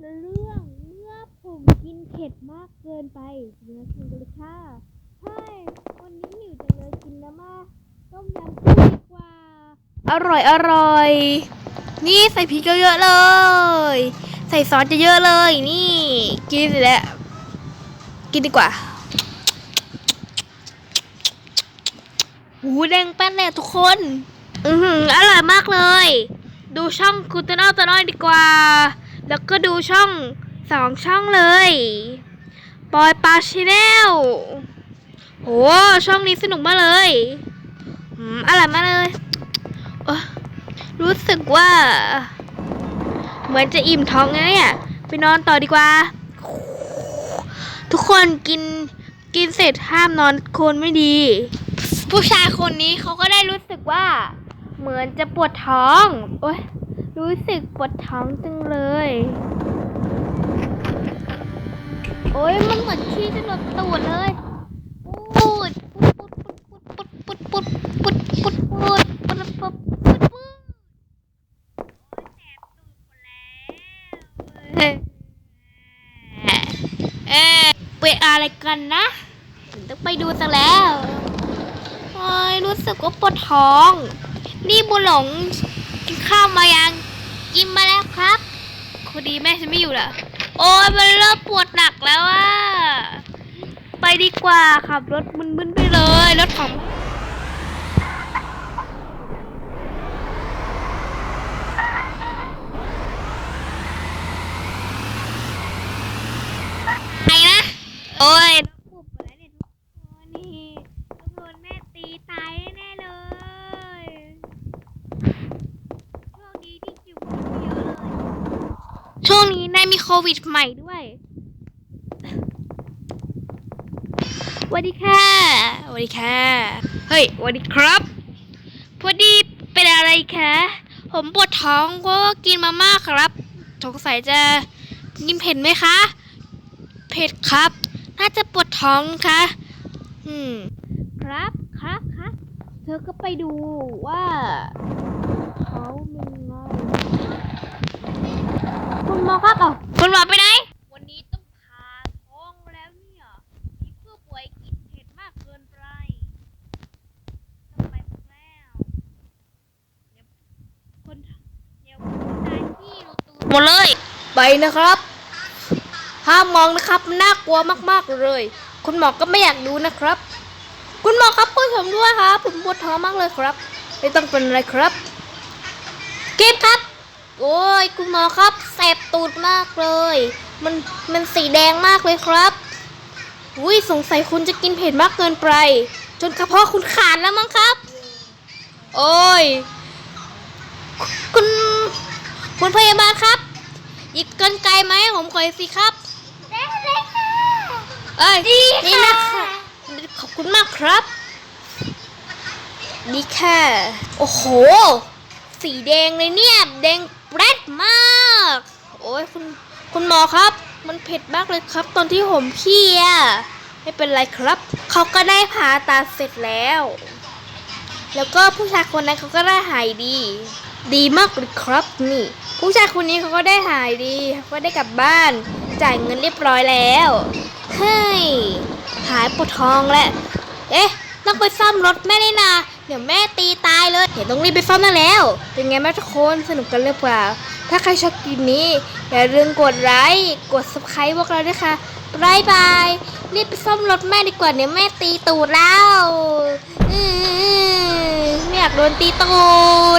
เรื่องเมื่อผมกินเผ็ดมากเกินไปเนื้อกินกันเลยค่ะใช่วันนี้หิวจังเลยกินแล้วมาต้มยำกุ้งดีกว่า อร่อยอร่อย นี่ใส่พริกเยอะๆเลย ใส่ซอสเยอะๆเลย นี่ กินเสร็จแล้ว กินดีกว่าหูแดงแป้นเลยทุกคน อือหืออร่อยมากเลย ดูช่องคุณตะน้อยตะน้อยดีกว่า แล้วก็ดูช่องสองช่องเลยปอยปาชแนลโห ช่องนี้สนุกมากเลยอืมอร่อยมากเลย รู้สึกว่า เหมือนจะอิ่มท้องนะเนี่ย ไปนอนต่อดีกว่า ทุกคนกินกินเสร็จห้ามนอนคนไม่ดี ผู้ชายคนนี้เขาก็ได้รู้สึกว่า เหมือนจะปวดท้อง โอ๊ย รู้สึกปวดท้องจังเลย โอ๊ยมันเหมือนขี้จะหลดตูดเลยปูดปุดปุดปุดปุดปุดปุดปุดปุดปุดปุดปุดปุดปุดเอ๊ะเอ๊ะเป็นอะไรกันนะฉันต้องไปดูซะแล้วโอ้ยรู้สึกว่าปวดท้อง นี่บุญหลงกิน ข้าวมายังกินมาแล้วครับพอดีแม่ฉันไม่อยู่ละโอ้ยมันเริ่มปวดหนักแล้วอะไปดีกว่าขับรถมึนๆไปเลยรถของใครนะโอ้ยน้องปุบอะไรเนี่ยทุกคนนี่ต้องโดนแม่ตีตายแน่ๆเลยช่วงนี้ที่จิ๋วไม่เยอะเลย ช่วงนี้นายมี โควิดใหม่ด้วยสวัสดีค่ะสวัสดีค่ะ เฮ้ยสวัสดีครับ พอดีเป็นอะไรคะ ผมปวดท้องก็กินมาม่าครับ สงสัยจะกินเผ็ดไหมคะ เผ็ดครับ น่าจะปวดท้องค่ะ อืม ครับครับครับเธอก็ไปดูว่าเขาเป็นไงคุณหมอครับเอาคุณหมอไปไหน วันนี้ต้องผ่าท้องแล้วเนี่ยมีผู้ป่วยกินเผ็ดมากเกินไปต้องไปแล้วเดี๋ยวคนเดี๋ยวคนตายที่รูตู หมดเลย ไปนะครับ ห้ามมองนะครับน่ากลัวมากๆเลย คุณหมอก็ไม่อยากดูนะครับ คุณหมอครับช่วยผมด้วยครับ ผมปวดท้องมากเลยครับ ไม่ต้องเป็นอะไรครับเก็บครับ โอ้ยคุณหมอครับแสบตูดมากเลย มันมันสีแดงมากเลยครับอุ้ยสงสัยคุณจะกินเผ็ดมากเกินไป จนกระเพาะคุณขาดแล้วมั้งครับ โอ้ย คุณ คุณพยาบาลครับ หยิบกันไกลไหมผมขอสิครับได้เลยค่ะเอ้ยดีนี่ค่ะนะคะขอบคุณมากครับ นี่ค่ะ โอ้โห สีแดงเลยเนี่ย แดงแปรดมาก โอ้ยคุณคุณหมอครับ มันเผ็ดมากเลยครับ ตอนที่ผมขี้อะไม่เป็นไรครับ เขาก็ได้ผ่าตัดเสร็จแล้ว แล้วก็ผู้ชายคนนั้นเขาก็ได้หายดี ดีมากเลยครับนี่ ผู้ชายคนนี้เขาก็ได้หายดีเขาก็ได้กลับบ้าน จ่ายเงินเรียบร้อยแล้วเฮ้ยหายปวดท้องแล้วเอ๊ะต้องไปซ่อมรถแม่นี่นาเดี๋ยวแม่ตีตายเลย เห็นต้องรีบไปซ่อมนั่นแล้ว เป็นไงแม่ทุกคนสนุกกันหรือเปล่า ถ้าใครชอบคลิปนี้ อย่าลืมกดไลค์กด subscribe พวกเราด้วยค่ะบายบายรีบไปซ่อมรถแม่ดีกว่าเดี๋ยวแม่ตีตูดแล้วอืมไม่อยากโดนตีตูด